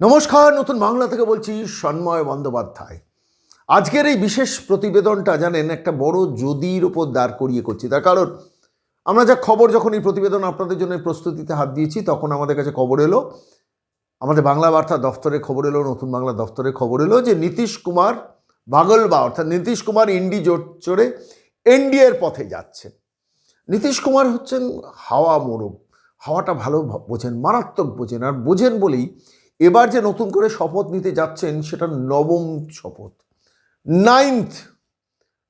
নমস্কার, নতুন বাংলা থেকে বলছি সন্ময় বন্দ্যোপাধ্যায়। আজকের এই বিশেষ প্রতিবেদনটা জানেন একটা বড় যদির ওপর দাঁড় করিয়ে করছি। তার কারণ, আমরা যা খবর যখন এই প্রতিবেদন আপনাদের জন্য প্রস্তুতিতে হাত দিয়েছি, তখন আমাদের কাছে খবর এলো। আমাদের বাংলা বার্তা দফতরে খবর এলো, নতুন বাংলা দফতরে খবর এলো যে নীতিশ কুমার বাগলবা, অর্থাৎ নীতিশ কুমার ইন্ডি জোট চড়ে এনডিএর পথে যাচ্ছেন নীতিশ কুমার হচ্ছেন হাওয়া মোরগ। হাওয়াটা ভালো বোঝেন, মারাত্মক বোঝেন, আর বোঝেন বলেই এবার যে নতুন করে শপথ নিতে যাচ্ছেন, সেটা নবম শপথ। নাইন্থ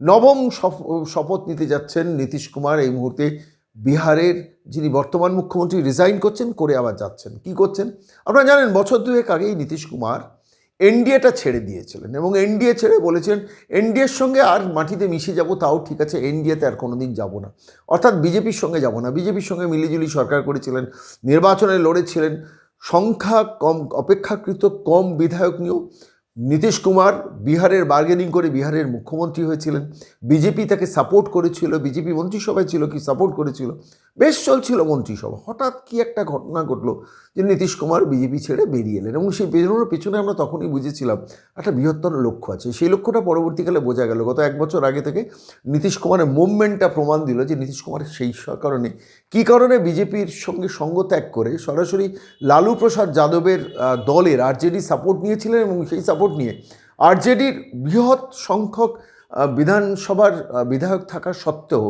নবম শপ- শপথ নিতে যাচ্ছেন নীতিশ কুমার এই মুহূর্তে বিহারের, যিনি বর্তমান মুখ্যমন্ত্রী রিজাইন করছেন, করে আবার যাচ্ছেন। কি করছেন? আপনারা জানেন, বছর দুয়েক আগেই নীতিশ কুমার এনডিএটা ছেড়ে দিয়েছিলেন এবং এনডিএ ছেড়ে বলেছেন, এনডিএর সঙ্গে আর মাটিতে মিশে যাব, তাও ঠিক আছে, এনডিএতে আর কোনোদিন যাব না। অর্থাৎ বিজেপির সঙ্গে যাব না। বিজেপির সঙ্গে মিলিজুলি সরকার করেছিলেন নির্বাচনে লড়েছিলেন সংখ্যা কম অপেক্ষাকৃত কম বিধায়ক নিয়েও নীতিশ কুমার বিহারের বার্গেনিং করে বিহারের মুখ্যমন্ত্রী হয়েছিলেন। বিজেপি তাকে সাপোর্ট করেছিল, বিজেপি মন্ত্রিসভায় ছিল, কি সাপোর্ট করেছিল? বেশ চলছিল মন্ত্রিসভা। হঠাৎ কি একটা ঘটনা ঘটলো যে নীতিশ কুমার বিজেপি ছেড়ে বেরিয়ে এলেন এবং সেই বেরোনোর পেছনে আমরা তখনই বুঝেছিলাম একটা বৃহত্তর লক্ষ্য আছে। সেই লক্ষ্যটা পরবর্তীকালে বোঝা গেল। গত এক বছর আগে থেকে নীতিশ কুমারের মুভমেন্টটা প্রমাণ দিল যে নীতিশ কুমারের সেই কারণে কী কারণে বিজেপির সঙ্গে সঙ্গ ত্যাগ করে সরাসরি লালু প্রসাদ যাদবের দলের আরজেডি সাপোর্ট নিয়েছিলেন এবং সেই সাপোর্ট নিয়ে। আরজেডির বৃহৎ সংখ্যক বিধানসভার বিধায়ক থাকা সত্ত্বেও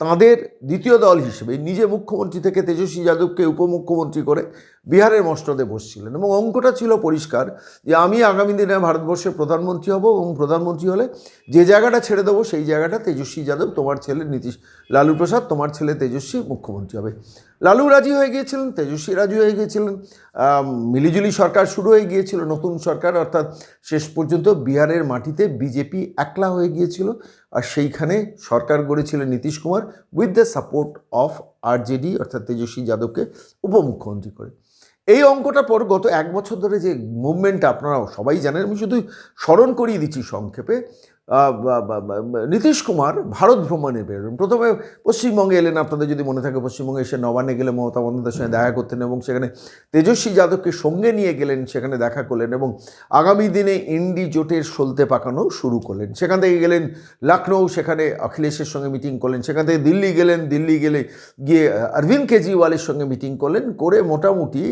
তাঁদের দ্বিতীয় দল হিসেবে নিজে মুখ্যমন্ত্রী থেকে তেজস্বী যাদবকে উপমুখ্যমন্ত্রী করে বিহারের মস্তদে বসছিলেন এবং অঙ্কটা ছিল পরিষ্কার যে আমি আগামী দিনে ভারতবর্ষের প্রধানমন্ত্রী হব এবং প্রধানমন্ত্রী হলে যে জায়গাটা ছেড়ে দেবো সেই জায়গাটা তেজস্বী যাদব, তোমার ছেলে নীতিশ লালু প্রসাদ, তোমার ছেলে তেজস্বী মুখ্যমন্ত্রী হবে। লালু রাজি হয়ে গিয়েছিলেন, তেজস্বী রাজি হয়ে গিয়েছিলেন মিলিজুলি সরকার শুরু হয়ে গিয়েছিল, নতুন সরকার, অর্থাৎ শেষ পর্যন্ত বিহারের মাটিতে বিজেপি একলা হয়ে গিয়েছিল, আর সেইখানে সরকার গড়েছিলেন Nitish Kumar with the support of RJD অর্থাৎ তেজস্বী যাদবকে উপমুখ্যমন্ত্রী করে। এই অঙ্কটা পর গত এক বছর ধরে যে মুভমেন্টটা আপনারা সবাই জানেন, আমি শুধু স্মরণ করিয়ে দিচ্ছি সংক্ষেপে। নীতিশ কুমার ভারত ভ্রমণে বেরোলেন। প্রথমে পশ্চিমবঙ্গে এলেন, আপনাদের যদি মনে থাকে পশ্চিমবঙ্গে এসে নবান্নে গেলে মমতা বন্দ্যোপাধ্যায়ের সঙ্গে দেখা করতেন এবং সেখানে তেজস্বী যাদবকে সঙ্গে নিয়ে গেলেন, সেখানে দেখা করলেন এবং আগামী দিনে ইন্ডি জোটের সলতে পাকানো শুরু করলেন। সেখান থেকে গেলেন লখনৌ সেখানে অখিলেশের সঙ্গে মিটিং করলেন। সেখান থেকে দিল্লি গেলেন, দিল্লি গেলে গিয়ে অরবিন্দ কেজরিওয়ালের সঙ্গে মিটিং করলেন। করে মোটামুটি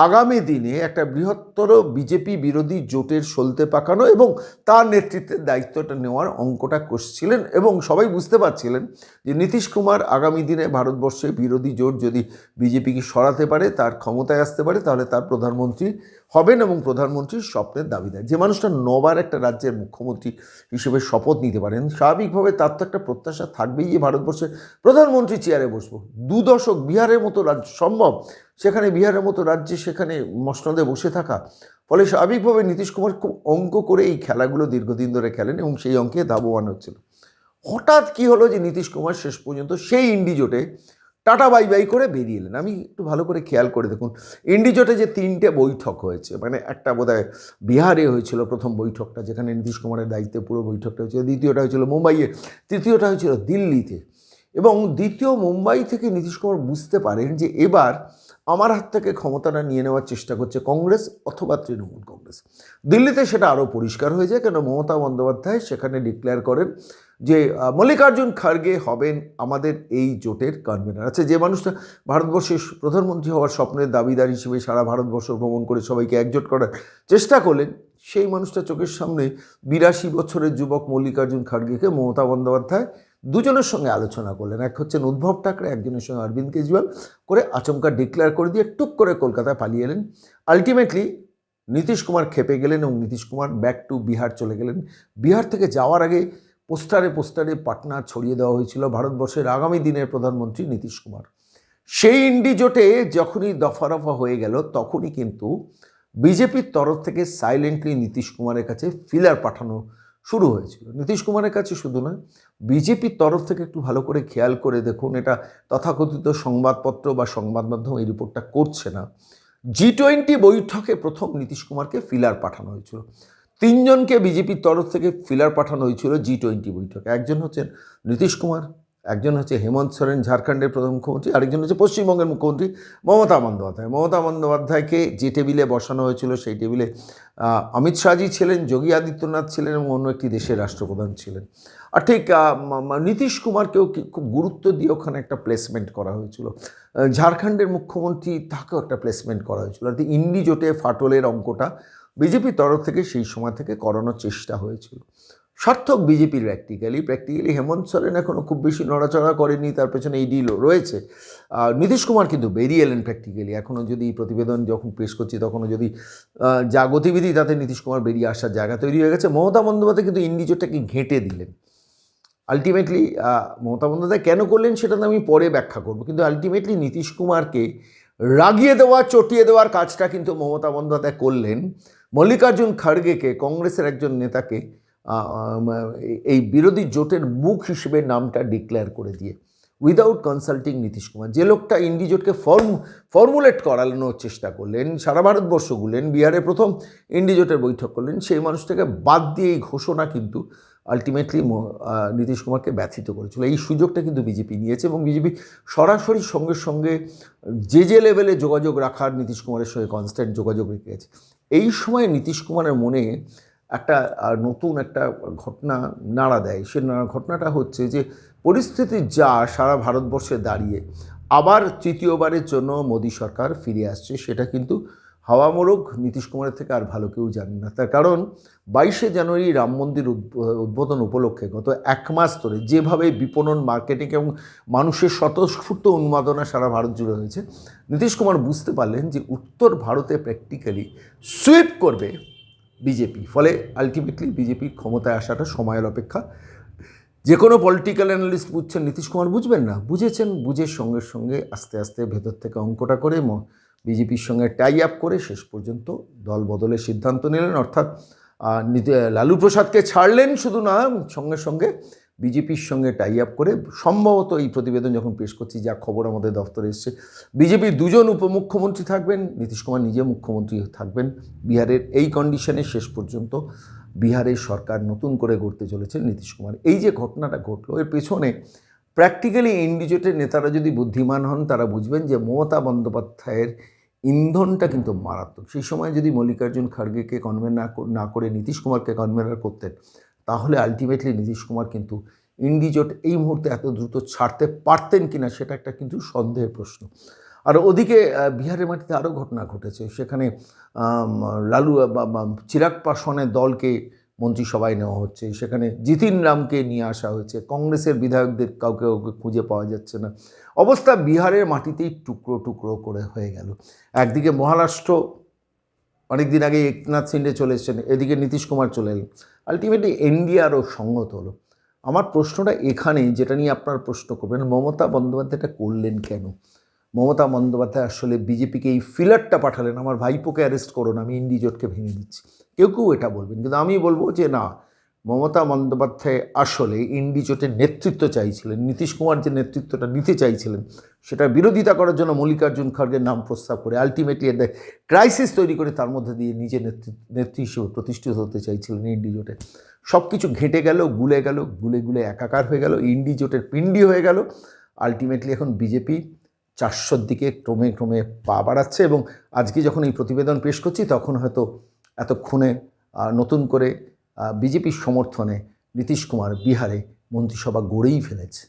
আগামী দিনে একটা বৃহত্তর বিজেপি বিরোধী জোটের সলতে পাকানো এবং তার নেতৃত্বে দায়িত্বটা নেওয়ার অঙ্কটা কষছিলেন এবং সবাই বুঝতে পারছিলেন যে নীতিশ কুমার আগামী দিনে ভারতবর্ষে বিরোধী জোট যদি বিজেপিকে সরাতে পারে, তার ক্ষমতায় আসতে পারে, তাহলে তার প্রধানমন্ত্রী হবেন এবং প্রধানমন্ত্রীর স্বপ্নের দাবিদার। যে মানুষটা নবার একটা রাজ্যের মুখ্যমন্ত্রী হিসেবে শপথ নিতে পারেন, স্বাভাবিকভাবে তার তো একটা প্রত্যাশা থাকবেই যে ভারতবর্ষে প্রধানমন্ত্রী চেয়ারে বসবো। দু দশক বিহারের মতো রাজ্য সম্ভব, সেখানে বিহারের মতো রাজ্যে সেখানে মসনদে বসে থাকা। ফলে স্বাভাবিকভাবে নীতিশ কুমার খুব অঙ্ক করে এই খেলাগুলো দীর্ঘদিন ধরে খেলেন এবং সেই অঙ্কে দাববান হচ্ছিল। হঠাৎ কি হলো যে নীতিশ কুমার শেষ পর্যন্ত সেই ইন্ডি জোটে টাটা, বাই বাই করে বেরিয়ে এলেন। আমি একটু ভালো করে খেয়াল করে দেখুন, ইন্ডিজোটে যে তিনটে বৈঠক হয়েছে মানে একটা বোধহয় বিহারে হয়েছিল প্রথম বৈঠকটা, যেখানে নীতিশ কুমারের দায়িত্বে পুরো বৈঠকটা হয়েছিল, দ্বিতীয়টা হয়েছিল মুম্বাইয়ে, তৃতীয়টা হয়েছিল দিল্লিতে। এবং দ্বিতীয় মুম্বাই থেকে নীতিশ কুমার বুঝতে পারেন যে এবার আমার হাত থেকে ক্ষমতাটা নিয়ে নেওয়ার চেষ্টা করছে কংগ্রেস অথবা তৃণমূল কংগ্রেস। দিল্লিতে সেটা আরও পরিষ্কার হয়ে যায়, কেন মমতা বন্দ্যোপাধ্যায় সেখানে ডিক্লেয়ার করেন যে মল্লিকার্জুন খার্গে হবেন আমাদের এই জোটের কনভেনার আচ্ছা যে মানুষটা ভারতবর্ষের প্রধানমন্ত্রী হওয়ার স্বপ্নের দাবিদার হিসেবে সারা ভারতবর্ষ ভ্রমণ করে সবাইকে একজোট করার চেষ্টা করলেন, সেই মানুষটা চোখের সামনে বিরাশি বছরের যুবক মল্লিকার্জুন খার্গেকে মমতা বন্দ্যোপাধ্যায় দুজনের সঙ্গে আলোচনা করলেন। এক হচ্ছেন উদ্ভব ঠাকরে, একজনের সঙ্গে অরবিন্দ কেজরিওয়াল করে আচমকা ডিক্লেয়ার করে দিয়ে টুক করে কলকাতায় পালিয়ে এলেন। আলটিমেটলি নীতিশ কুমার খেপে গেলেন এবং নীতিশ কুমার ব্যাক টু বিহার চলে গেলেন। বিহার থেকে যাওয়ার আগে পোস্টারে পোস্টারে পাটনা ছড়িয়ে দেওয়া হয়েছিল ভারতবর্ষের আগামী দিনের প্রধানমন্ত্রী নীতিশ কুমার। সেই ইন্ডি জোটে যখনই দফা রফা হয়ে গেল, তখনই কিন্তু বিজেপির তরফ থেকে সাইলেন্টলি নীতিশ কুমারের কাছে ফিলার পাঠানো শুরু হয়েছিল। নীতিশ কুমারের কাছে শুধু নয়, বিজেপির তরফ থেকে একটু ভালো করে খেয়াল করে দেখুন, এটা তথাকথিত সংবাদপত্র বা সংবাদ মাধ্যম এই রিপোর্টটা করছে না। জি টোয়েন্টি বৈঠকে প্রথম নীতিশ কুমারকে ফিলার পাঠানো হয়েছিল। তিনজনকে বিজেপির তরফ থেকে ফিলার পাঠানো হয়েছিল জি টোয়েন্টি বৈঠকে। একজন হচ্ছেন নীতিশ কুমার, একজন হচ্ছে হেমন্ত সোরেন, ঝাড়খণ্ডের প্রধান মুখ্যমন্ত্রী আরেকজন হচ্ছে পশ্চিমবঙ্গের মুখ্যমন্ত্রী মমতা বন্দ্যোপাধ্যায়। মমতা বন্দ্যোপাধ্যায়কে যে টেবিলে বসানো হয়েছিল, সেই টেবিলে অমিত শাহজি ছিলেন, যোগী আদিত্যনাথ ছিলেন এবং অন্য একটি দেশের রাষ্ট্রপ্রধান ছিলেন। আর ঠিক নীতিশ কুমারকেও খুব গুরুত্ব দিয়ে ওখানে একটা প্লেসমেন্ট করা হয়েছিল। ঝাড়খণ্ডের মুখ্যমন্ত্রী তাকেও একটা প্লেসমেন্ট করা হয়েছিল। আর ইন্ডি জোটে ফাটলের অঙ্কটা বিজেপির তরফ থেকে সেই সময় থেকে করানোর চেষ্টা হয়েছিল। সার্থক বিজেপির প্র্যাকটিক্যালি প্র্যাকটিক্যালি হেমন্ত সোরেন এখনও খুব বেশি নড়াচড়া করেনি, তার পেছনে এই ডিলও রয়েছে। আর নীতিশ কুমার কিন্তু বেরিয়ে এলেন প্র্যাকটিক্যালি এখনও যদি প্রতিবেদন যখন পেশ করছি তখনও যদি যা গতিবিধি তাতে নীতিশ কুমার বেরিয়ে আসার জায়গা তৈরি হয়ে গেছে। মমতা বন্দ্যোপাধ্যায় কিন্তু ইন্ডিজোটাকে ঘেঁটে দিলেন। আলটিমেটলি মমতা বন্দ্যোপাধ্যায় কেন করলেন সেটা আমি পরে ব্যাখ্যা করব, কিন্তু আলটিমেটলি নীতিশ কুমারকে রাগিয়ে দেওয়া, চটিয়ে দেওয়ার কাজটা কিন্তু মমতা বন্দ্যোপাধ্যায় করলেন। মল্লিকার্জুন খাড়গেকে কংগ্রেসের একজন নেতাকে এই বিরোধী জোটের মুখ হিসেবে নামটা ডিক্লেয়ার করে দিয়ে, উইদাউট কনসাল্টিং নীতিশ কুমার। যে লোকটা ইন্ডি জোটকে ফর্ম, ফর্মুলেট করানোর চেষ্টা করলেন, সারা ভারতবর্ষ গুলেন বিহারে প্রথম ইন্ডি জোটের বৈঠক করলেন, সেই মানুষটাকে বাদ দিয়ে এই ঘোষণা কিন্তু আলটিমেটলি নীতিশ কুমারকে ব্যথিত করেছিল। এই সুযোগটা কিন্তু বিজেপি নিয়েছে এবং বিজেপি সরাসরি সঙ্গে সঙ্গে যে যে লেভেলে যোগাযোগ রাখার নীতিশ কুমারের সঙ্গে কনস্ট্যান্ট যোগাযোগ রেখে আছে এই সময় নীতিশ কুমারের মনে একটা নতুন একটা ঘটনা নাড়া দেয়। সে ঘটনাটা হচ্ছে যে পরিস্থিতি যা সারা ভারতবর্ষে দাঁড়িয়ে, আবার তৃতীয়বারের জন্য মোদী সরকার ফিরে আসছে, সেটা কিন্তু হাওয়া মোরগ নীতিশ কুমারের থেকে আর ভালো কেউ জানে না। তার কারণ বাইশে জানুয়ারি রাম মন্দির উদ্ব- উদ্বোধন উপলক্ষে গত এক মাস ধরে যেভাবে বিপণন, মার্কেটিং এবং মানুষের স্বতঃস্ফূর্ত উন্মাদনা সারা ভারত জুড়ে হয়েছে, নীতিশ কুমার বুঝতে পারলেন যে উত্তর ভারতে প্র্যাকটিক্যালি সুইপ করবে বিজেপি, ফলে আলটিমেটলি বিজেপির ক্ষমতায় আসাটা সময়ের অপেক্ষা। যে কোনো পলিটিক্যাল অ্যানালিস্ট বুঝছেন, নীতিশ কুমার বুঝবেন না, বুঝেছেন বুঝের সঙ্গে সঙ্গে আস্তে আস্তে ভেতর থেকে অঙ্কটা করে বিজেপির সঙ্গে টাই আপ করে শেষ পর্যন্ত দল বদলের সিদ্ধান্ত নিলেন। অর্থাৎ লালু প্রসাদকে ছাড়লেন শুধু না, সঙ্গে সঙ্গে বিজেপির সঙ্গে টাই আপ করে সম্ভবত এই প্রতিবেদন যখন পেশ করছি, যা খবর আমাদের দফতরে এসছে, বিজেপির দুজন উপমুখ্যমন্ত্রী থাকবেন, নীতিশ কুমার নিজে মুখ্যমন্ত্রী থাকবেন। বিহারের এই কন্ডিশনে শেষ পর্যন্ত বিহারের সরকার নতুন করে গড়তে চলেছেন নীতিশ কুমার। এই যে ঘটনাটা ঘটলো, এর পেছনে প্র্যাকটিক্যালি ইন্ডিজোটের নেতারা যদি বুদ্ধিমান হন, তারা বুঝবেন যে মমতা বন্দ্যোপাধ্যায়ের ইন্ধনটা কিন্তু মারাত্মক। সেই সময় যদি মল্লিকার্জুন খাড়গেকে কনভেন না না করে নীতিশ কুমারকে কনভেনার করতেন, তাহলে আলটিমেটলি নীতিশ কুমার কিন্তু ইন্ডিজোট এই মুহূর্তে এত দ্রুত ছাড়তে পারতেন কি না সেটা একটা কিন্তু সন্দেহের প্রশ্ন। আর ওদিকে বিহারের মাটিতে আরও ঘটনা ঘটেছে। সেখানে লালু চিরাগ পাসওয়ানের দলকে মন্ত্রিসভায় নেওয়া হচ্ছে। সেখানে জিতিন রামকে নিয়ে আসা হয়েছে। কংগ্রেসের বিধায়কদের কাউকে কাউকে খুঁজে পাওয়া যাচ্ছে না। অবস্থা বিহারের মাটিতেই টুকরো টুকরো করে হয়ে গেল। একদিকে মহারাষ্ট্র অনেক দিন আগে একনাথ সিন্ডে চলে এসেছেন। এদিকে নীতিশ কুমার চলে এলেন। আলটিমেটলি এনডিএ আরও সঙ্গত হলো। আমার প্রশ্নটা এখানেই, যেটা নিয়ে আপনার প্রশ্ন করবেন, মমতা বন্দ্যোপাধ্যায়টা করলেন কেন? মমতা বন্দ্যোপাধ্যায় আসলে বিজেপিকে এই ফিলারটা পাঠালেন, আমার ভাইপোকে অ্যারেস্ট করুন আমি ইন্ডি জোটকে ভেঙে দিচ্ছি। কেউ কেউ এটা বলবেন, কিন্তু আমি বলব যে না, মমতা বন্দ্যোপাধ্যায় আসলে ইন্ডি জোটের নেতৃত্ব চাইছিলেন, নীতিশ কুমার যে নেতৃত্বটা নিতে চাইছিলেন সেটা বিরোধিতা করার জন্য মল্লিকার্জুন খড়গের নাম প্রস্তাব করে আলটিমেটলি একটা ক্রাইসিস তৈরি করে তার মধ্যে দিয়ে নিজে নেতৃত্ব নেত্রী হিসেবে প্রতিষ্ঠিত হতে চাইছিলেন ইন্ডি জোটে। সব কিছু ঘেঁটে গেল, গুলে গেল, গুলে গুলে একাকার হয়ে গেল, ইন্ডি জোটের পিণ্ডি হয়ে গেল আলটিমেটলি এখন বিজেপি চারশোর দিকে ক্রমে ক্রমে পা বাড়াচ্ছে এবং আজকে যখন এই প্রতিবেদন পেশ করছি, তখন হয়তো এতক্ষণে নতুন করে বিজেপির সমর্থনে নীতিশ কুমার বিহারে মন্ত্রিসভা গড়েই ফেলেছে।